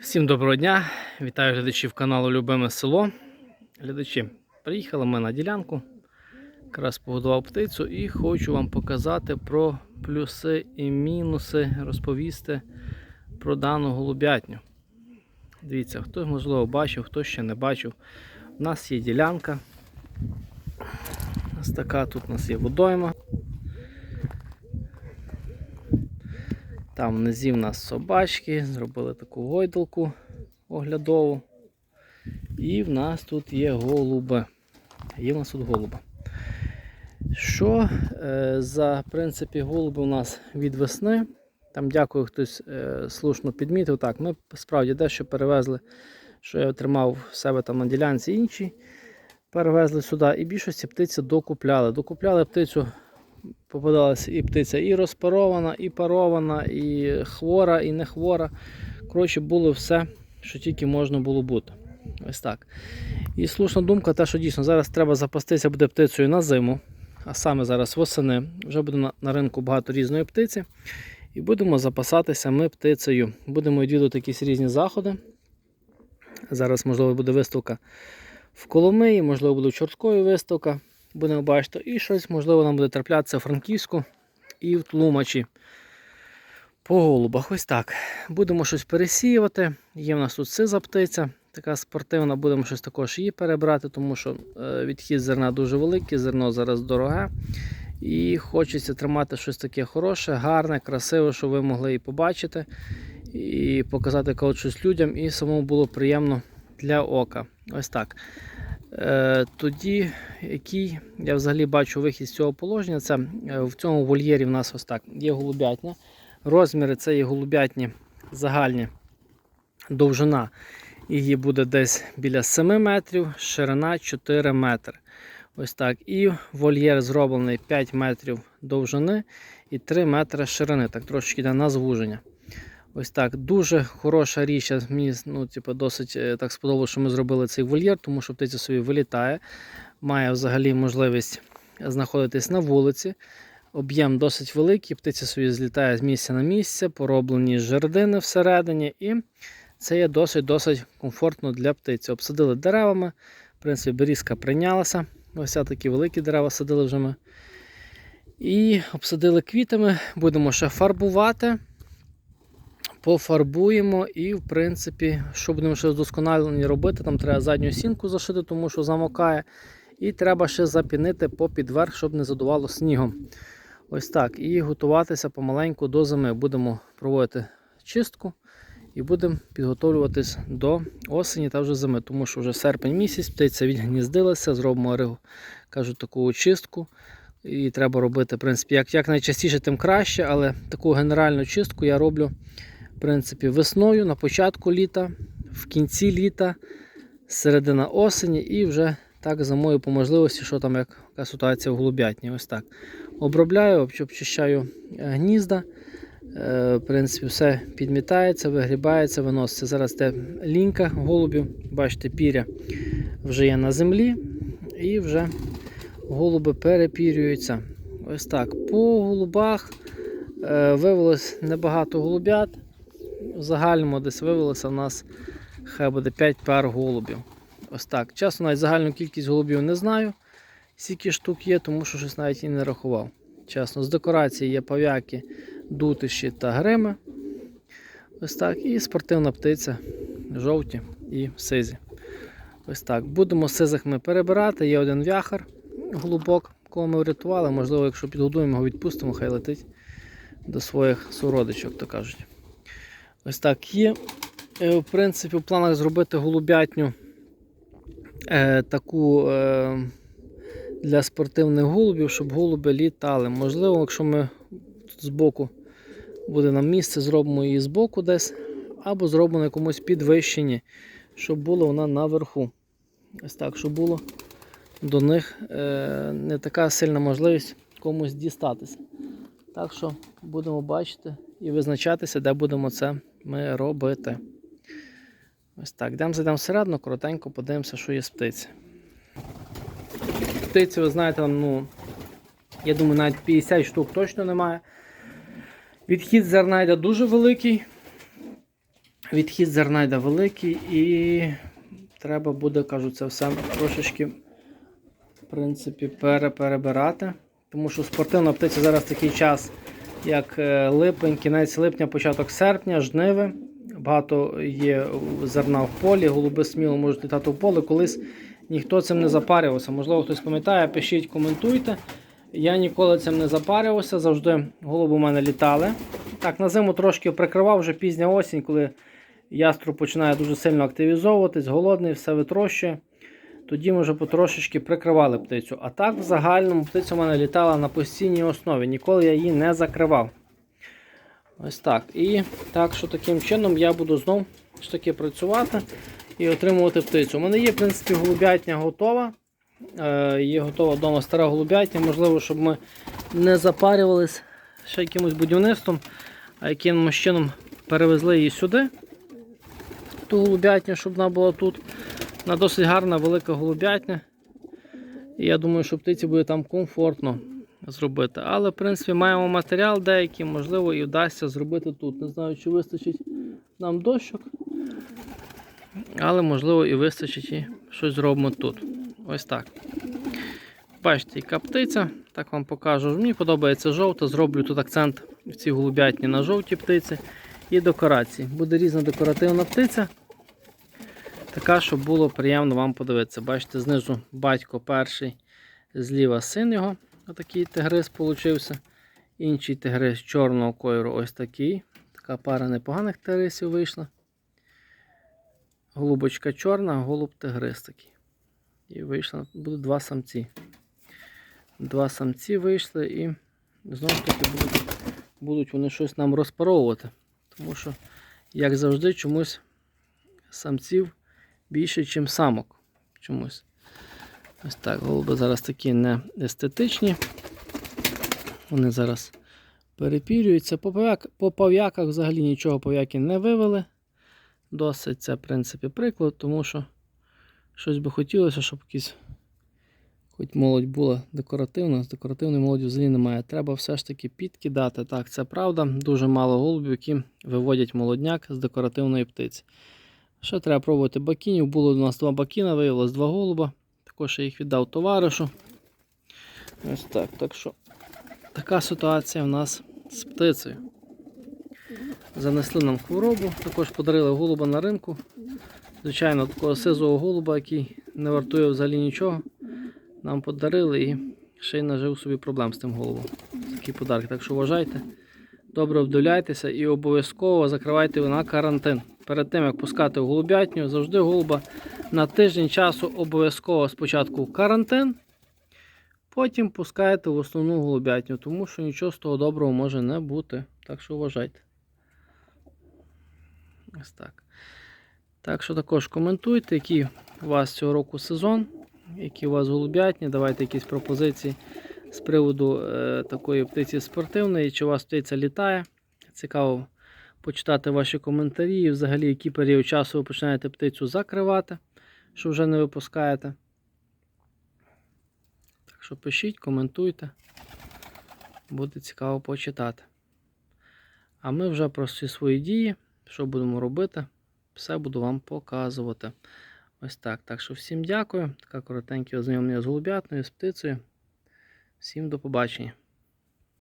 Всім доброго дня! Вітаю глядачів каналу Любиме село. Глядачі, приїхали ми на ділянку. Якраз погодував птицю і хочу вам показати про плюси і мінуси, розповісти про дану голубятню. Дивіться, хто можливо бачив, хто ще не бачив. У нас є ділянка. Ось така тут у нас є водойма. Там внизі в нас собачки, зробили таку гойдалку оглядову. І в нас тут є голуби. Є в нас тут голуби. Що е, за принципі, голуби у нас від весни? Там дякую, хтось е, слушно підмітив. Так, ми справді дещо перевезли, що я отримав в себе там на ділянці інші. Перевезли сюди і більшості птиці докупляли. Докупляли птицю попадалася і птиця і розпарована, і парована, і хвора, і не хвора. Коротше, було все, що тільки можна було бути. Ось так. І слушна думка, те, що дійсно зараз треба запастися буде птицею на зиму, а саме зараз восени, вже буде на, на ринку багато різної птиці. І будемо запасатися ми птицею. Будемо відвідувати якісь різні заходи. Зараз, можливо, буде виставка в Коломиї, можливо, буде в Чорткої виставка будемо бачити, і щось, можливо, нам буде траплятися в Франківську і в Тлумачі. По голубах, ось так. Будемо щось пересіювати. Є в нас тут сиза птиця, така спортивна, будемо щось також її перебрати, тому що е, відхід зерна дуже великий, зерно зараз дороге. І хочеться тримати щось таке хороше, гарне, красиве, щоб ви могли і побачити, і показати когось щось людям, і самому було приємно для ока. Ось так. Е, тоді, який я взагалі бачу вихід з цього положення, це е, в цьому вольєрі в нас ось так є голубятня. Розміри це є голубятні загальні довжина. Її буде десь біля 7 метрів, ширина 4 метри. Ось так. І вольєр зроблений 5 метрів довжини і 3 метри ширини. Так трошечки йде на звуження. Ось так. Дуже хороша річ. Мені ну, типу, досить е, так сподобалося, що ми зробили цей вольєр, тому що птиця собі вилітає, має взагалі можливість знаходитись на вулиці. Об'єм досить великий, птиця собі злітає з місця на місце, пороблені жердини всередині, і це є досить-досить комфортно для птиці. Обсадили деревами, в принципі, берізка прийнялася. Ось такі великі дерева садили вже ми. І обсадили квітами, будемо ще фарбувати пофарбуємо і, в принципі, що будемо ще вдосконалені робити, там треба задню сінку зашити, тому що замокає. І треба ще запінити попід верх, щоб не задувало снігом. Ось так. І готуватися помаленьку до зими. Будемо проводити чистку і будемо підготовлюватись до осені та вже зими, тому що вже серпень місяць, птиця відгніздилася, зробимо кажу, таку очистку. І треба робити, в принципі, як, як найчастіше, тим краще, але таку генеральну чистку я роблю принципі, весною, на початку літа, в кінці літа, середина осені і вже так зимою по можливості, що там як, яка ситуація в голубятні. Ось так. Обробляю, обчищаю е, гнізда. Е, в принципі, все підмітається, вигрібається, виноситься. Зараз те лінька голубів, бачите, піря вже є на землі і вже голуби перепірюються. Ось так. По голубах е, виявилось небагато голубят в загальному десь вивелося в нас хай буде 5 пар голубів. Ось так. Чесно, навіть загальну кількість голубів не знаю, скільки штук є, тому що щось навіть і не рахував. Чесно, з декорації є пав'яки, дутиші та грими. Ось так. І спортивна птиця, жовті і сизі. Ось так. Будемо сизих ми перебирати. Є один вяхар, голубок, кого ми врятували. Можливо, якщо підгодуємо його, відпустимо, хай летить до своїх суродичок, то кажуть. Ось так є. Е, в принципі, в планах зробити голубятню е, таку е, для спортивних голубів, щоб голуби літали. Можливо, якщо ми збоку буде нам місце, зробимо її збоку десь, або зробимо на якомусь підвищенні, щоб була вона наверху. Ось так, щоб було до них не така сильна можливість комусь дістатися. Так що будемо бачити і визначатися, де будемо це ми робити. Ось так. Йдемо зайдемо всередину, коротенько подивимося, що є з птиці. Птиці, ви знаєте, ну, я думаю, навіть 50 штук точно немає. Відхід зерна йде дуже великий. відхід зерна йде великий і треба буде, кажу, це все трошечки, в принципі, переперебирати. Тому що спортивна птиця зараз такий час, як е, липень, кінець липня, початок серпня, жниви. Багато є зерна в полі, голуби сміло можуть літати в поле. Колись ніхто цим не запарювався. Можливо, хтось пам'ятає, пишіть, коментуйте. Я ніколи цим не запарювався, завжди голуби у мене літали. Так, на зиму трошки прикривав вже пізня осінь, коли яструб починає дуже сильно активізовуватись, голодний, все витрощує. Тоді ми вже потрошечки прикривали птицю. А так, в загальному птиця у мене літала на постійній основі. Ніколи я її не закривав. Ось так. І так, що таким чином я буду знову ж таки працювати і отримувати птицю. У мене є, в принципі, голубятня готова. Е, є готова вдома стара голубятня. Можливо, щоб ми не запарювались ще якимось будівництвом, а якимось чином перевезли її сюди. Ту голубятню, щоб вона була тут. Вона досить гарна, велика голубятня. І я думаю, що птиці буде там комфортно зробити. Але, в принципі, маємо матеріал деякий, можливо, і вдасться зробити тут. Не знаю, чи вистачить нам дощок. Але, можливо, і вистачить і щось зробимо тут. Ось так. Бачите, яка птиця, так вам покажу. Мені подобається жовта, зроблю тут акцент в цій голубятні на жовтій птиці і декорації. Буде різна декоративна птиця. Така, щоб було приємно вам подивитися. Бачите, знизу батько перший, зліва син його. Отакий тигрис получився. Інший тигрис чорного кольору ось такий. Така пара непоганих тигрисів вийшла. Голубочка чорна, голуб тигрис такий. І вийшло, будуть два самці. Два самці вийшли і знову ж таки будуть, будуть вони щось нам розпаровувати. Тому що, як завжди, чомусь самців більше, ніж самок. Чомусь. Ось так, голуби зараз такі не естетичні. Вони зараз перепірюються. По, пов'як, по пов'яках взагалі нічого пов'яки не вивели. Досить це, в принципі, приклад, тому що щось би хотілося, щоб якісь, хоч молодь була декоративна, з декоративної молоді взагалі немає. Треба все ж таки підкидати. Так, це правда. Дуже мало голубів, які виводять молодняк з декоративної птиці. Ще треба пробувати бакінів. Було у нас два бакіна, виявилось два голуба. Також я їх віддав товаришу. Ось так. Так що така ситуація в нас з птицею. Занесли нам хворобу, також подарили голуба на ринку. Звичайно, такого сизого голуба, який не вартує взагалі нічого. Нам подарили і ще й нажив собі проблем з тим голубом. Такі подарки. Так що вважайте, добре вдивляйтеся і обов'язково закривайте на карантин. Перед тим, як пускати в голубятню, завжди голуба на тиждень часу обов'язково спочатку в карантин, потім пускаєте в основну голубятню, тому що нічого з того доброго може не бути. Так що вважайте. Ось так. Так що також коментуйте, який у вас цього року сезон, які у вас голубятні, давайте якісь пропозиції з приводу е, такої птиці спортивної, чи у вас птиця літає. Цікаво почитати ваші коментарі і взагалі, який період часу ви починаєте птицю закривати, що вже не випускаєте. Так що пишіть, коментуйте. Буде цікаво почитати. А ми вже про всі свої дії, що будемо робити, все буду вам показувати. Ось так. Так що всім дякую. Така коротеньке ознайомлення з голубятною, з птицею. Всім до побачення.